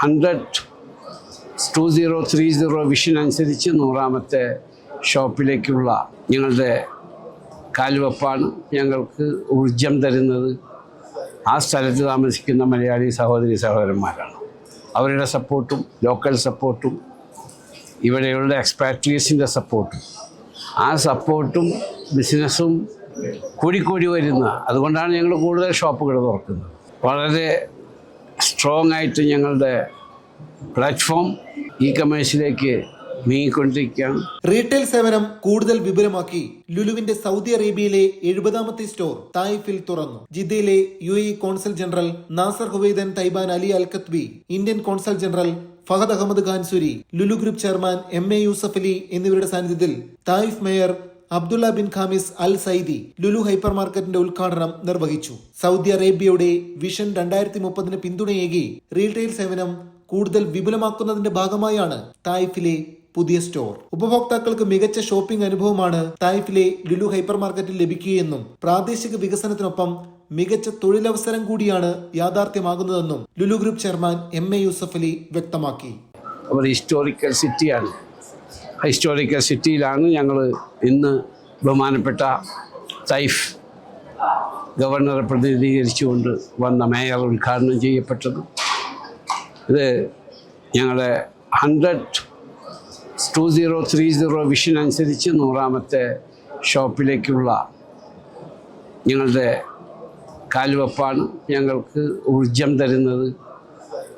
Hundred two zero three zero vision അനുസരിച്ച് നൂറാമത്തെ ഷോപ്പിലേക്കുള്ള ഞങ്ങളുടെ കാൽവെപ്പാണ് ഞങ്ങൾക്ക് ഊർജം തരുന്നത്. ആ സ്ഥലത്ത് താമസിക്കുന്ന മലയാളി സഹോദരി സഹോദരന്മാരാണ്. അവരുടെ സപ്പോർട്ടും ലോക്കൽ സപ്പോർട്ടും ഇവിടെയുള്ള എക്സ്പാട്രിയസിന്റെ സപ്പോർട്ടും. ആ സപ്പോർട്ടും ബിസിനസ്സും കൂടിക്കൂടി വരുന്ന അതുകൊണ്ടാണ് ഞങ്ങൾ കൂടുതൽ ഷോപ്പുകൾ തുറക്കുന്നത്. വളരെ സ്ട്രോങ് ആയിട്ട് ഞങ്ങളുടെ പ്ലാറ്റ്ഫോം ഇ കമേഴ്സിലേക്ക് നീങ്ങിക്കൊണ്ടിരിക്കുകയാണ്. റീറ്റെയിൽ സേവനം കൂടുതൽ വിപുലമാക്കി ലുലുവിന്റെ സൗദി അറേബ്യയിലെ എഴുപതാമത്തെ സ്റ്റോർ തായിഫിൽ തുറന്നു. ജിദ്ദയിലെ U A consul general Nasser Huwaidan Taiban Ali Al Indian consul general Fahad Ahmad Khansuri Lulu group chairman M A Yusuff Ali എന്നിവരുടെ സാന്നിധ്യത്തിൽ Taif mayor Abdullah bin Khamis Al Zaidi Lulu hyper മാർക്കറ്റിന്റെ ഉദ്ഘാടനം നിർവഹിച്ചു. Saudi അറേബ്യയുടെ vision രണ്ടായിരത്തി മുപ്പതിന് പിന്തുണയേകി retail സേവനം കൂടുതൽ വിപുലമാക്കുന്നതിന്റെ ഭാഗമായാണ് തായ്ഫിലെ പുതിയ സ്റ്റോർ. ഉപഭോക്താക്കൾക്ക് മികച്ച ഷോപ്പിംഗ് അനുഭവമാണ് തായ്ഫിലെ ലുലു ഹൈപ്പർ മാർക്കറ്റിൽ ലഭിക്കുകയെന്നും പ്രാദേശിക വികസനത്തിനൊപ്പം മികച്ച തൊഴിലവസരം കൂടിയാണ് യാഥാർത്ഥ്യമാകുന്നതെന്നും Lulu group chairman M A Yusuff Ali വ്യക്തമാക്കി. അവർ ഹിസ്റ്റോറിക്കൽ സിറ്റിയാണ് ഹിസ്റ്റോറിക്കൽ സിറ്റിയിലാണ് ഞങ്ങൾ ഇന്ന് ബഹുമാനപ്പെട്ട തൈഫ് ഗവർണറെ പ്രതിനിധീകരിച്ചുകൊണ്ട് വന്ന മേയർ ഉദ്ഘാടനം ചെയ്യപ്പെട്ടത്. ഇത് ഞങ്ങളുടെ hundred two zero three zero vision അനുസരിച്ച് നൂറാമത്തെ ഷോപ്പിലേക്കുള്ള ഞങ്ങളുടെ കാൽവെപ്പാണ് ഞങ്ങൾക്ക് ഊർജം തരുന്നത്.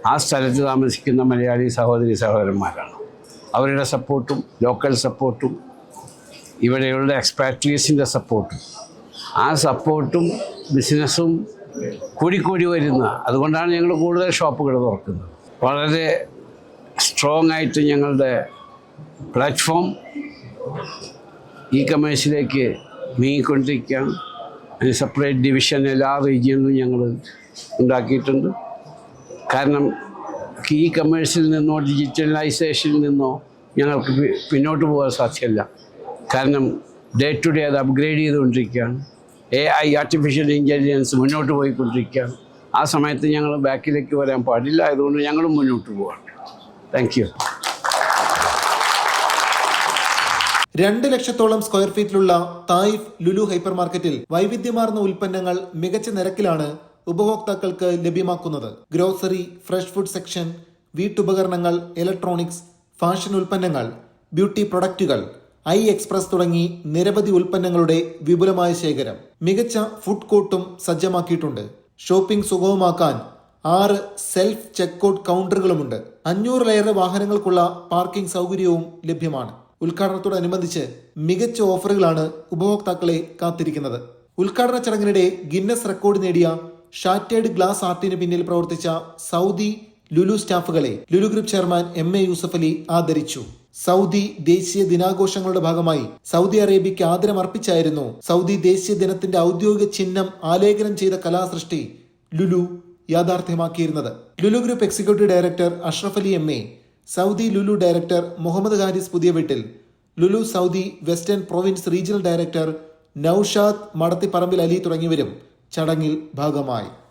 ആ സ്ഥലത്ത് താമസിക്കുന്ന മലയാളി സഹോദരി സഹോദരന്മാരാണ്. അവരുടെ സപ്പോർട്ടും ലോക്കൽ സപ്പോർട്ടും ഇവിടെയുള്ള എക്സ്പാട്രിയസിന്റെ സപ്പോർട്ടും. ആ സപ്പോർട്ടും ബിസിനസ്സും കൂടിക്കൂടി വരുന്ന അതുകൊണ്ടാണ് ഞങ്ങൾ കൂടുതൽ ഷോപ്പുകൾ തുറക്കുന്നത്. വളരെ സ്ട്രോങ് ആയിട്ട് ഞങ്ങളുടെ പ്ലാറ്റ്ഫോം ഇ കമേഴ്സിലേക്ക് നീങ്ങിക്കൊണ്ടിരിക്കുകയാണ്. അതിന് സെപ്പറേറ്റ് ഡിവിഷൻ എല്ലാ റീജിയനിലും ഞങ്ങൾ ഉണ്ടാക്കിയിട്ടുണ്ട്. കാരണം ഈ കമേഴ്സിൽ നിന്നോ ഡിജിറ്റലൈസേഷനിൽ നിന്നോ ഞങ്ങൾക്ക് പിന്നോട്ട് പോകാൻ സാധ്യമല്ല. കാരണം ഡേ ടു ഡേ അത് അപ്ഗ്രേഡ് ചെയ്തുകൊണ്ടിരിക്കുകയാണ്. എ ഐ ആർട്ടിഫിഷ്യൽ ഇന്റലിജൻസ് മുന്നോട്ട് പോയിക്കൊണ്ടിരിക്കുകയാണ്. ആ സമയത്ത് ഞങ്ങൾ ബാക്കിലേക്ക് വരാൻ പാടില്ല. അതുകൊണ്ട് ഞങ്ങളും മുന്നോട്ട് പോവാണ്. താങ്ക് യു രണ്ട് ലക്ഷത്തോളം സ്ക്വയർ ഫീറ്റിലുള്ള തായിഫ് ലുലു ഹൈപ്പർ മാർക്കറ്റിൽ വൈവിധ്യമാർന്ന ഉൽപ്പന്നങ്ങൾ മികച്ച നിരക്കിലാണ് ഉപഭോക്താക്കൾക്ക് ലഭ്യമാക്കുന്നത് ഗ്രോസറി ഫ്രഷ് ഫുഡ് സെക്ഷൻ വീട്ടുപകരണങ്ങൾ ഇലക്ട്രോണിക്സ് ഫാഷൻ ഉൽപ്പന്നങ്ങൾ ബ്യൂട്ടി പ്രൊഡക്റ്റുകൾ ഐ എക്സ്പ്രസ് തുടങ്ങി നിരവധി ഉൽപ്പന്നങ്ങളുടെ വിപുലമായ ശേഖരം മികച്ച ഫുഡ് കോർട്ടും സജ്ജമാക്കിയിട്ടുണ്ട്. ഷോപ്പിംഗ് സുഗമമാക്കാൻ ആറ് സെൽഫ് ചെക്കൗട്ട് കൗണ്ടറുകളുമുണ്ട്. അഞ്ഞൂറിലേറെ വാഹനങ്ങൾക്കുള്ള പാർക്കിംഗ് സൗകര്യവും ലഭ്യമാണ്. ഉദ്ഘാടനത്തോടനുബന്ധിച്ച് മികച്ച ഓഫറുകളാണ് ഉപഭോക്താക്കളെ കാത്തിരിക്കുന്നത്. ഉദ്ഘാടന ചടങ്ങിനിടെ ഗിന്നസ് റെക്കോർഡ് നേടിയ ഷാറ്റേഡ് ഗ്ലാസ് ആർട്ടിന് പിന്നിൽ പ്രവർത്തിച്ച Saudi Lulu സ്റ്റാഫുകളെ Lulu group chairman M A Yusuff Ali ആദരിച്ചു. സൗദി ദേശീയ ദിനാഘോഷങ്ങളുടെ ഭാഗമായി സൗദി അറേബ്യയ്ക്ക് ആദരമർപ്പിച്ചായിരുന്നു സൗദി ദേശീയ ദിനത്തിന്റെ ഔദ്യോഗിക ചിഹ്നം ആലേഖനം ചെയ്ത കലാസൃഷ്ടി Lulu യാഥാർത്ഥ്യമാക്കിയിരുന്നത്. Lulu group executive director Ashraf Ali M A Saudi Lulu director Muhammad Haris Puthiya Veettil Lulu Saudi western province regional director Naushad Madathiparambil Ali തുടങ്ങിയവരും ചടങ്ങിൽ ഭാഗമായി.